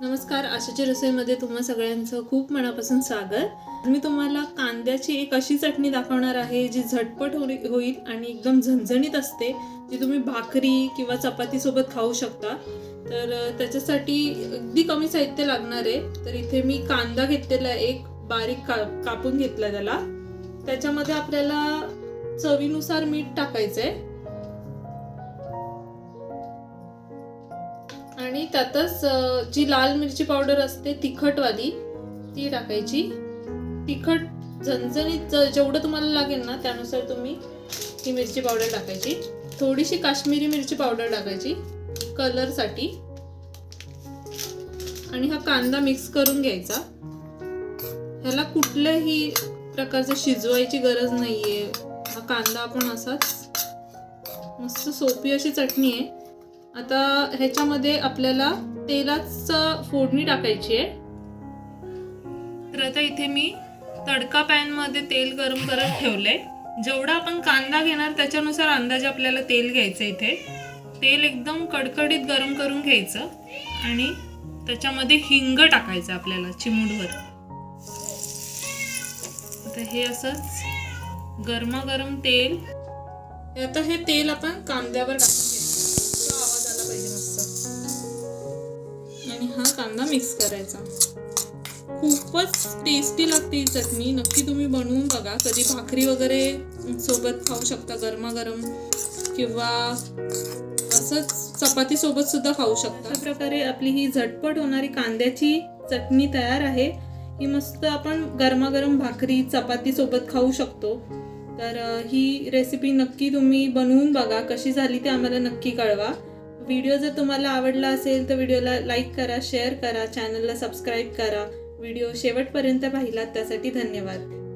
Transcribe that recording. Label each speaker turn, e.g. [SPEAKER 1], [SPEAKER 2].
[SPEAKER 1] नमस्कार आशाच्या रसोईमध्ये तुम्हा सगळ्यांचं खूप मनापासून स्वागत. मी तुम्हाला कांद्याची एक अशी चटणी दाखवणार आहे जी झटपट होईल आणि एकदम झणझणीत असते जी तुम्ही भाकरी किंवा चपातीसोबत खाऊ शकता. तर त्याच्यासाठी अगदी कमी साहित्य लागणार आहे. तर इथे मी कांदा घेतलेला आहे एक बारीक का कापून घेतला त्याला. त्याच्यामध्ये आपल्याला चवीनुसार मीठ टाकायचं आहे आणि त्यातच जी लाल मिरची पावडर असते तिखटवाली ती टाकायची. तिखट झणझणीत जेवढं तुम्हाला लागेल ना त्यानुसार तुम्ही ही मिरची पावडर टाकायची. थोडीशी काश्मीरी मिरची पावडर टाकायची कलरसाठी. आणि हा कांदा मिक्स करून घ्यायचा. ह्याला कुठल्याही प्रकारचं शिजवायची गरज नाहीये. हा कांदा आपण असाच मस्त सोपी अशी चटणी आहे. आता ह्याच्यामध्ये आपल्याला तेलाच फोडणी टाकायची आहे. तर आता इथे मी तडका पॅनमध्ये तेल गरम करत ठेवलंय. जेवढा आपण कांदा घेणार त्याच्यानुसार अंदाजे आपल्याला तेल घ्यायचं इथे. तेल एकदम कडकडीत गरम करून घ्यायचं आणि त्याच्यामध्ये हिंग टाकायचं आपल्याला चिमूडवर आता हे असंच गरमागरम तेल. आता हे तेल आपण कांद्यावर टाकून कांदा मिक्स करायचा. खूपच टेस्टी लागते ही चटणी. नक्की तुम्ही बनवून बघा. कधी भाकरी वगैरे सोबत खाऊ शकता गरमागरम किंवा असंच चपाती सोबत सुद्धा खाऊ शकता. अशा प्रकारे आपली ही झटपट होणारी कांद्याची चटणी तयार आहे. ही मस्त आपण गरमागरम भाकरी चपाती सोबत खाऊ शकतो. तर ही रेसिपी नक्की तुम्ही बनवून बघा. कशी झाली ते आम्हाला नक्की कळवा. व्हिडिओ जर तुम्हाला आवडला असेल तर व्हिडिओला लाईक करा शेअर करा चॅनलला सबस्क्राईब करा. व्हिडिओ शेवटपर्यंत पाहिलात त्यासाठी धन्यवाद.